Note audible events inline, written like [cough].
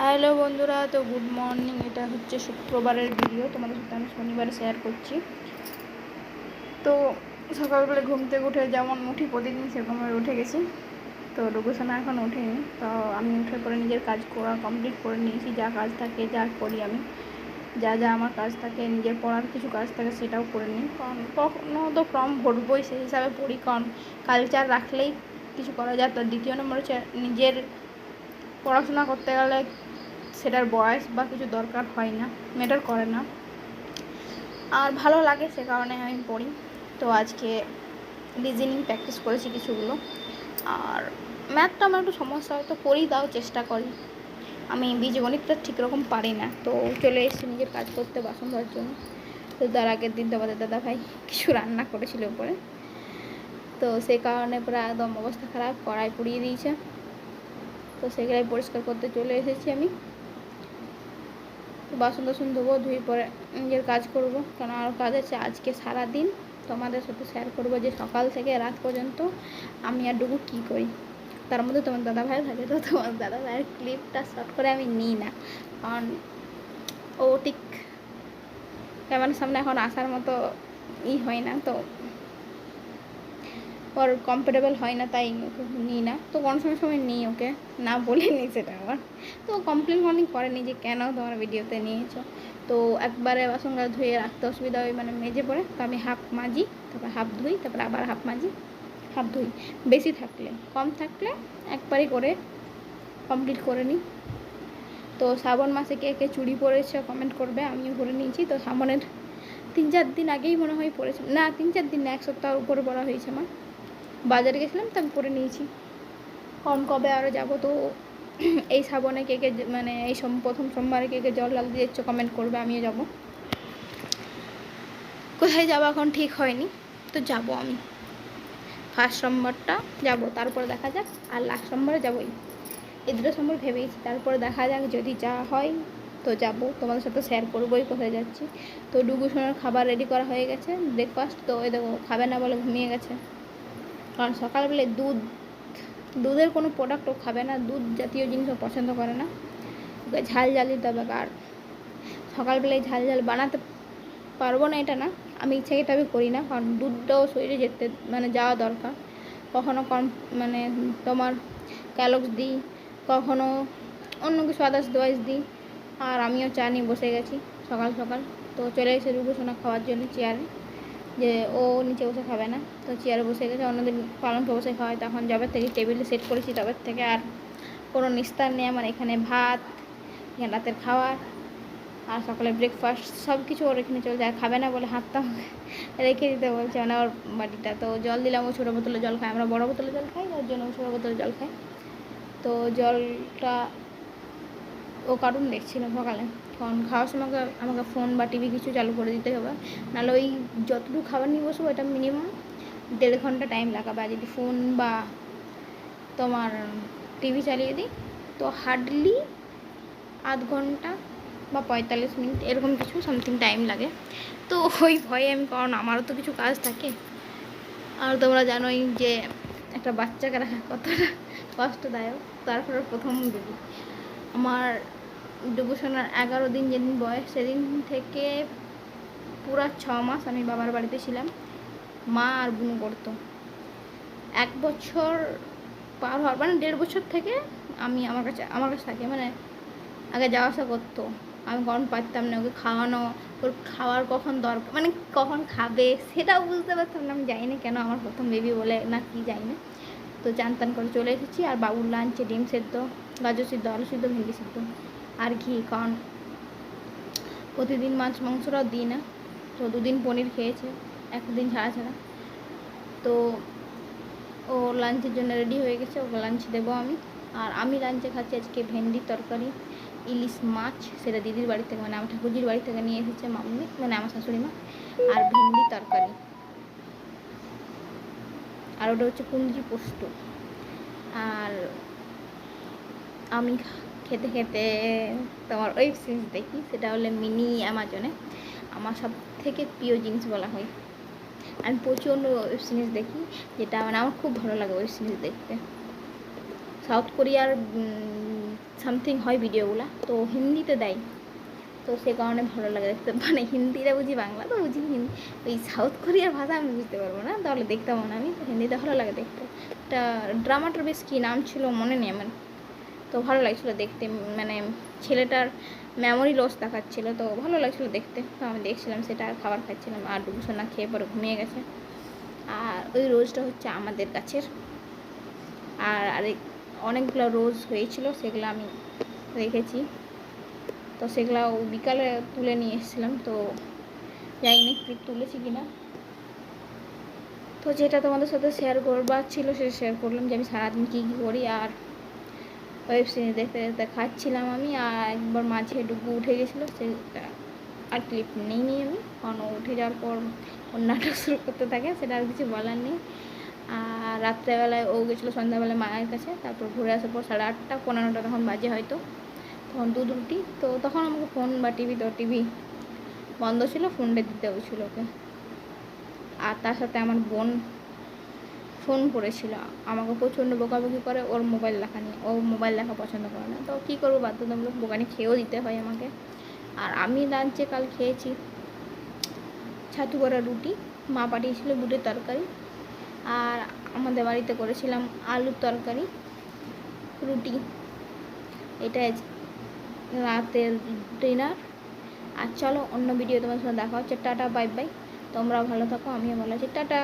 Hello বন্ধুরা, তো good morning এটা হচ্ছে শুক্রবারের ভিডিও তোমাদের সাথে আমি শনিবারে শেয়ার করছি। তো সকালবেলা ঘুম থেকে উঠে যেমন উঠি প্রতিদিন সেরকম উঠে গেছি। তো রুকুসানা এখন ওঠেনি, তো আমি উঠে পরে নিজের কাজ করা কমপ্লিট করে নিয়েছি, যা কাজ থাকে যা করি আমি। যা যা আমার কাজ থাকে, নিজের পড়ার কিছু কাজ থাকে সেটাও করে নিই। কারণ কখনো তো ফর্ম ভরবই, সেই হিসাবে পড়ি। কারণ কালচার রাখলেই কিছু করা যায়। তো দ্বিতীয় নম্বর হচ্ছে নিজের পড়াশোনা করতে গেলে সেটার বয়স বা কিছু দরকার হয় না ম্যাটার করে না। আর ভালো লাগে সে কারণে আমি পড়ি। তো আজকে রিজনিং প্র্যাকটিস করেছি কিছুগুলো। আর ম্যাথটা আমার একটু সমস্যা হয়, তো করি, তাও চেষ্টা করি। আমি বীজগণিতটা ঠিক রকম পারি না, তো চলে এসেছি নিজের কাজ করতে বাসন ধোয়ার জন্য। তো তার আগের দিন তোমাদের দাদা ভাই কিছু রান্না করেছিল উপরে। তো সে কারণে পুরো একদম অবস্থা খারাপ, কড়াই পুড়িয়ে দিয়েছে। তো সেগুলাই পরিষ্কার করতে চলে এসেছি আমি। বাসন টাসন ধোবো, ধুয়ে পরে নিজের কাজ করব। কারণ আর কাজ আছে আজকে সারা দিন তোমাদের সাথে শেয়ার করব যে সকাল থেকে রাত পর্যন্ত আমি আর ডুবু কী করি। তার মধ্যে তোমার দাদা ভাই থাকে তো তোমার দাদা ভাইয়ের ক্লিপটা শর্ট করে আমি নিই না। কারণ ও ঠিক ক্যামেরার সামনে এখন আসার মতো ই হয় না তো ওর কমফোর্টেবল হয় না, তাই ওকে নিই না। তো কোনো সময় সময় নিই ওকে, না বলে নিই সেটা আমার তো কমপ্লেন অনেক করেনি যে, কেন তোমার ভিডিওতে নিয়েছো? তো একবারে বাসনটা ধুয়ে রাখতে অসুবিধা হয় মানে মেজে পড়ে, তো আমি হাফ মাজি, তারপর হাফ ধুই, তারপর আবার হাফ মাজি হাফ ধুই। বেশি থাকলে, কম থাকলে একবারই করে কমপ্লিট করে নিই। তো শ্রাবণ মাসে কে কে চুড়ি পরেছে কমেন্ট করবে, আমিও করে নিয়েছি। তো শ্রাবণের তিন চার দিন আগেই মনে হয় পড়েছে। না, তিন চার দিন এক সপ্তাহ উপরে পড়া হয়েছে আমার। বাজারে গেছিলাম তো আমি পরে নিয়েছি। কম কবে আরও যাব তো [clears throat] এই শ্রাবণে কে কে মানে এই প্রথম সোমবারে কে কে জল লাল দিয়ে কমেন্ট করবে, আমিও যাব। কোথায় যাব এখন ঠিক হয়নি, তো যাব আমি। ফার্স্ট সোমবারটা যাব, তারপরে দেখা যাক, আর লাস্ট সোমবারে যাবোই এই। দুটো সোমবার ভেবেইছি, তারপরে দেখা যাক যদি যা হয়, তো যাব। তোমাদের সাথে শেয়ার করবোই কোথায় যাচ্ছি। তো ডুবু সোনার খাবার রেডি করা হয়ে গেছে ব্রেকফাস্ট তো ওই দেখো, খাবে না বলে ঘুমিয়ে গেছে। কারণ সকালবেলায় দুধ, দুধের কোনো প্রোডাক্টও খাবে না, দুধ জাতীয় জিনিসও পছন্দ করে না। ওকে ঝাল ঝাল দিতে হবে আর সকালবেলায় ঝাল ঝাল বানাতে পারব না এটা না। আমি ইচ্ছাকৃতভাবে করি না, কারণ দুধটাও শরীরে যেতে মানে যাওয়া দরকার। কখনো কম মানে তোমার ক্যালক্স দিই, কখনো অন্য কিছু আদার্স ডিভাইস দিই। আর আমিও চা নিয়ে বসে গেছি সকাল সকাল। তো চলে এসে রুবুসোনা খাওয়ার জন্য চেয়ারে যে ও নিচে বসে খাবে না, তো চেয়ারে বসে গেছে। অন্যদিন পালনকে বসে খাওয়ায় তখন যবে থেকে টেবিলে সেট করেছি তবে থেকে আর কোনো নিস্তার নেই আমার এখানে। ভাত, এখানে রাতের খাওয়ার আর সকালে ব্রেকফাস্ট সব কিছু ওর এখানে চলে যায় খাবে না বলে হাতটা রেখে দিতে বলছে মানে ওর বাটিটা তো জল দিলাম, ও ছোটো বোতলে জল খায়, আমরা বড়ো বোতলে জল খাই ওর জন্য ছোটো বোতলে জল খাই তো জলটা ও কার্টুন দেখছিল সকালে। কারণ খাওয়ার সময় আমাকে ফোন বা টিভি কিছু চালু করে দিতে হবে। নাহলে ওই যতটুকু খাবার নিয়ে বসবো এটা মিনিমাম দেড় ঘণ্টা টাইম লাগাবে। আর যদি ফোন বা তোমার টিভি চালিয়ে দিই, তো হার্ডলি আধ ঘণ্টা বা পঁয়তাল্লিশ মিনিট এরকম কিছু সামথিং টাইম লাগে। তো ওই ভয়ে আমি, কারণ আমারও তো কিছু কাজ থাকে। আর তোমরা জানোই যে একটা বাচ্চাকে রাখা কতটা কষ্টদায়ক। তারপরে প্রথম বেবি আমার ডুবুসোনার এগারো দিন যেদিন বয়স, সেদিন থেকে পুরা ছ মাস আমি বাবার বাড়িতে ছিলাম। মা আর বুনু করতো এক বছর পার হওয়ার মানে দেড় বছর থেকে আমি আমার কাছে আমার কাছে থাকে। মানে আগে যাওয়া আসা করতো। আমি কখন পারতাম না ওকে খাওয়ানো, ওর খাওয়ার কখন দরকার মানে কখন খাবে সেটাও বুঝতে পারতাম না। আমি জানি না কেন আমার প্রথম বেবি বলে না কি জানি না। তো চান করে চলে এসেছি। আর বাবুর লাঞ্চে ডিম সেদ্ধ, গাজর সিদ্ধ, আলু সিদ্ধ, ভেন্ডি সিদ্ধ। আর ঘি, কারণ প্রতিদিন মাছ মাংসটাও দিই না। তো দুদিন পনির খেয়েছে, একদিন ছাড়া ছাড়া। তো ও লাঞ্চের জন্য রেডি হয়ে গেছে, ওকে লাঞ্চ দেবো আমি। আর আমি লাঞ্চে খাচ্ছি আজকে ভেন্ডির তরকারি, ইলিশ মাছ, সেটা দিদির বাড়ি থেকে মানে আমার ঠাকুরজির বাড়ি থেকে নিয়ে এসেছে মাম্মি মানে আমার শাশুড়ি মা, আর ভেন্ডি তরকারি। আর ওটা হচ্ছে কুঞ্জি পোস্ত। আর আমি খেতে খেতে তোমার ওয়েব সিরিজ দেখি, সেটা হলে মিনি অ্যামাজনে আমার সব থেকে প্রিয় জিনিস বলা হয়। আমি প্রচণ্ড ওয়েব সিরিজ দেখি, যেটা মানে আমার খুব ভালো লাগে ওয়েব সিরিজ দেখতে। সাউথ কোরিয়ার সামথিং হয় ভিডিওগুলো, তো হিন্দিতে দেয়। তো সে কারণে ভালো লাগে দেখতে। মানে হিন্দিটা বুঝি বাংলা, তো বুঝি হিন্দি। ওই সাউথ কোরিয়ার ভাষা আমি বুঝতে পারব না, তাহলে দেখতাম না আমি, তো হিন্দিতে ভালো লাগে দেখতে। তা ড্রামাটার বেশ কী নাম ছিল মনে নেই আমার। তো ভালো লাগছিল দেখতে মানে ছেলেটার মেমোরি লস দেখাচ্ছিলো, তো ভালো লাগছিল দেখতে। তো আমি দেখছিলাম সেটা আর খাবার খাচ্ছিলাম, আর দুপুর না খেয়ে পরে ঘুমিয়ে গেছে। আর ওই রোজটা হচ্ছে আমাদের গাছের। আর আরেক, অনেকগুলো রোজ হয়েছিল, সেগুলো আমি রেখেছি। তো সেগুলো বিকালে তুলে নিয়ে এসেছিলাম, তো যাইনি ক্লিপ তুলেছি কিনা। তো যেটা তোমাদের সাথে শেয়ার করবার ছিল, সেটা শেয়ার করলাম যে আমি সারাদিন কী কী করি, আর ওয়েব সিরিজ দেখতে দেখতে খাচ্ছিলাম আমি, আর একবার মাঝে ডুবু উঠে গেছিল সেটা আর ক্লিপ নেই নি আমি। কারণ উঠে যাওয়ার পর ওর নাটক শুরু করতে থাকে, সেটা আর কিছু বলার নেই। আর রাত্রেবেলায় ও গেছিল সন্ধ্যাবেলায় মায়ের কাছে, তারপর ঘুরে আসার পর সাড়ে আটটা, পনেরোটা তখন বাজে হয়তো, তখন দুধ রুটি। তো তখন আমাকে ফোন বা টিভি তো টিভি বন্ধ ছিল ফোনটা দিতে হয়েছিল ওকে। আর তার সাথে আমার বোন ফোন করেছিল। আমাকে প্রচণ্ড বকাবকি করে, ওর মোবাইল দেখা নিয়ে ও মোবাইল দেখা পছন্দ করে না। তো কী করব, বাধ্যতামূলক দোকানে খেয়েও দিতে হয় আমাকে। আর আমি লাঞ্চে কাল খেয়েছি ছাতু করা রুটি। মা পাঠিয়েছিল বুটের তরকারি। আর আমাদের বাড়িতে করেছিলাম আলুর তরকারি, রুটি। এটাই রাতের ডিনার। আর চলো অন্য ভিডিও তোমার সঙ্গে দেখা হচ্ছে। Tata, bye bye. তোমরাও ভালো থাকো, আমিও ভালো আছি। টাটা।